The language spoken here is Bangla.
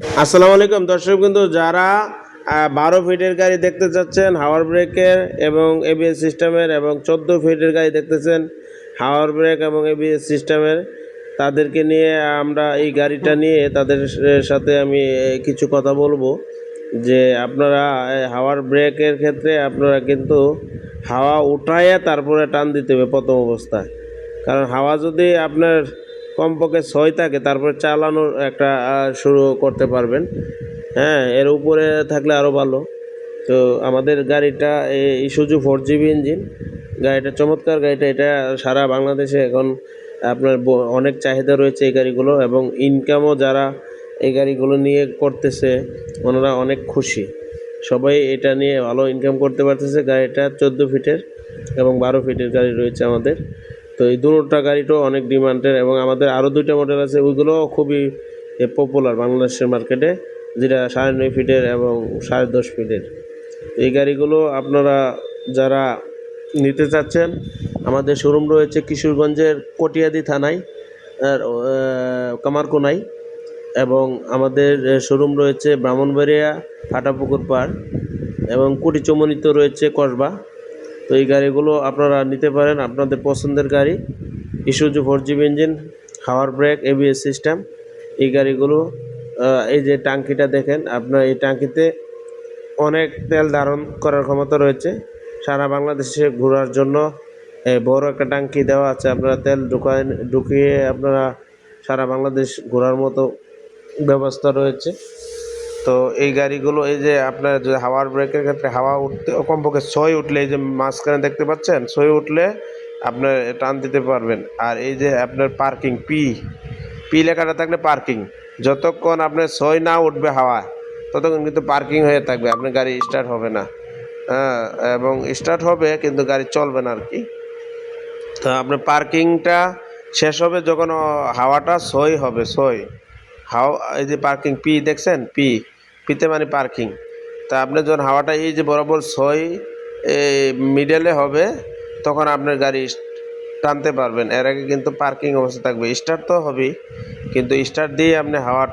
আসসালামু আলাইকুম। দর্শক কিন্তু যারা বারো ফিটের গাড়ি দেখতে চাচ্ছেন, হাওয়ার ব্রেকের এবং এবিএস সিস্টেমের এবং চোদ্দ ফিটের গাড়ি দেখতেছেন হাওয়ার ব্রেক এবং এবিএস সিস্টেমের, তাদেরকে নিয়ে আমরা এই গাড়িটা নিয়ে তাদের সাথে আমি কিছু কথা বলব। যে আপনারা হাওয়ার ব্রেকের ক্ষেত্রে আপনারা কিন্তু হাওয়া উঠাইয়া তারপরে টান দিতে হবে প্রথম অবস্থায়। কারণ হাওয়া যদি আপনার কমপক্ষে ছয় থাকে, তারপরে চালানোর একটা শুরু করতে পারবেন। হ্যাঁ এর উপরে থাকলে আরও ভালো। তো আমাদের গাড়িটা ইসুজু ফোর জিবি ইঞ্জিন গাড়িটা চমৎকার গাড়িটা, এটা সারা বাংলাদেশে এখন আপনার অনেক চাহিদা রয়েছে এই গাড়িগুলো এবং ইনকামও যারা এই গাড়িগুলো নিয়ে করতেছে, ওনারা অনেক খুশি। সবাই এটা নিয়ে ভালো ইনকাম করতে পারতেছে। গাড়িটা চোদ্দ ফিটের এবং বারো ফিটের গাড়ি রয়েছে আমাদের। তো এই দুটা গাড়িটাও অনেক ডিমান্ডের এবং আমাদের আরও দুইটা মডেল আছে, ওইগুলোও খুবই পপুলার বাংলাদেশের মার্কেটে যেটা সাড়ে নয় ফিটের এবং সাড়ে দশ ফিটের এই গাড়িগুলো আপনারা যারা নিতে চাচ্ছেন, আমাদের শোরুম রয়েছে কিশোরগঞ্জের কটিয়াদি থানায় কামারকোনায় এবং আমাদের শোরুম রয়েছে ব্রাহ্মণবাড়িয়া, ফাটাপুকুর পাড় এবং কুটিচমনিতে রয়েছে কসবা। তো এই গাড়িগুলো আপনারা নিতে পারেন। আপনাদের পছন্দের গাড়ি ইস্যুজু ফোর জিবি ইঞ্জিন হাওয়ার ব্রেক এবিএস সিস্টেম এই গাড়িগুলো এই যে টাঙ্কিটা দেখেন, আপনার এই টাঙ্কিতে অনেক তেল ধারণ করার ক্ষমতা রয়েছে। সারা বাংলাদেশে ঘোরার জন্য বড় একটা টাঙ্কি দেওয়া আছে। আপনারা তেল ঢুকায়, ঢুকিয়ে আপনারা সারা বাংলাদেশ ঘোরার মতো ব্যবস্থা রয়েছে। তো এই গাড়িগুলো, এই যে আপনার যে হাওয়ার ব্রেকের ক্ষেত্রে হাওয়া উঠতে, কমপক্ষে ছয় উঠলে এই যে মাঝখানে দেখতে পাচ্ছেন, ছয় উঠলে আপনার টান দিতে পারবেন। আর এই যে আপনার পার্কিং, পি পি লেখাটা থাকলে পার্কিং। যতক্ষণ আপনার ছয় না উঠবে হাওয়া, ততক্ষণ কিন্তু পার্কিং হয়ে থাকবে, আপনার গাড়ি স্টার্ট হবে না। হ্যাঁ এবং স্টার্ট হবে কিন্তু গাড়ি চলবে না আর কি। তো আপনার পার্কিংটা শেষ হবে যখন হাওয়াটা সই হবে সই হাওয়া, এই যে পার্কিং, পি দেখছেন, পি। পিতে মানে পার্কিং। তা আপনি যখন হাওয়াটা এই যে বরাবর ছয় মিডলে হবে, তখন আপনার গাড়ি টানতে পারবেন। এর আগে কিন্তু পার্কিং অবস্থা থাকবে। স্টার্ট তো হবেই, কিন্তু স্টার্ট দিয়ে আপনি হাওয়া